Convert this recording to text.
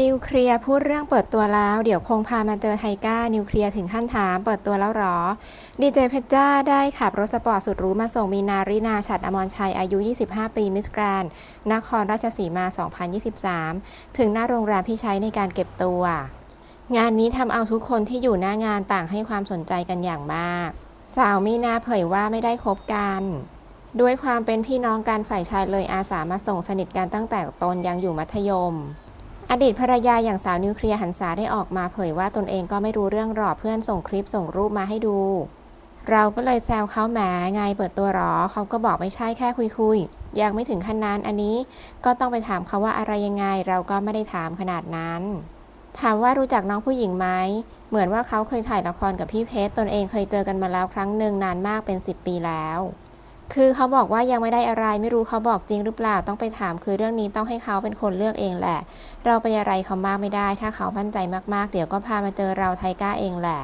นิวเคลียร์พูดเรื่องเปิดตัวแล้ว เดี๋ยวคงพามาเจอไทก้า นิวเคลียร์ถึงขั้นถามเปิดตัวแล้วหรอ ดีเจเพชรจ้าได้ขับรถสปอร์ตสุดรูมาส่งมีนารินาฉัดอมรชัยอายุ 25 ปีมิสแกรนนครราชสีมา 2023 ถึงหน้าโรงแรมที่ใช้ในการเก็บตัว งานนี้ทำเอาทุกคนที่อยู่หน้างานต่างให้ความสนใจกันอย่างมาก สาวมีนาเผยว่าไม่ได้คบกันด้วยความเป็นพี่น้องกันฝ่ายชายเลยอาสามาส่งสนิทกันตั้งแต่ตนยังอยู่มัธยม อดีตภรรยาอย่างสาวนิวเคลียร์หันษาได้ออกมาเผยว่าตนเองก็ไม่รู้เรื่องหรอกเพื่อนส่งคลิปส่งรูปมาให้ดู เราก็เลยแซวเขาแหมไงเปิดตัวหรอเขาก็บอกไม่ใช่แค่คุยคุยๆยังไม่ถึงขั้นนั้นอันนี้ก็ต้องไปถามเขาว่าอะไรยังไง เราก็ไม่ได้ถามขนาดนั้น ถามว่ารู้จักน้องผู้หญิงไหมเหมือนว่าเขาเคยถ่ายละครกับพี่เพชรตนเองเคยเจอกันมาแล้วครั้งหนึ่งนานมากเป็น 10 ปีแล้ว คือเขาบอกว่ายังไม่ได้อะไรไม่รู้เขาบอกจริงหรือเปล่าต้องไปถาม คือเรื่องนี้ต้องให้เขาเป็นคนเลือกเองแหละ เราไปอะไรเขามากไม่ได้ ถ้าเขามั่นใจมากๆ เดี๋ยวก็พามาเจอเราไทก้าเองแหละ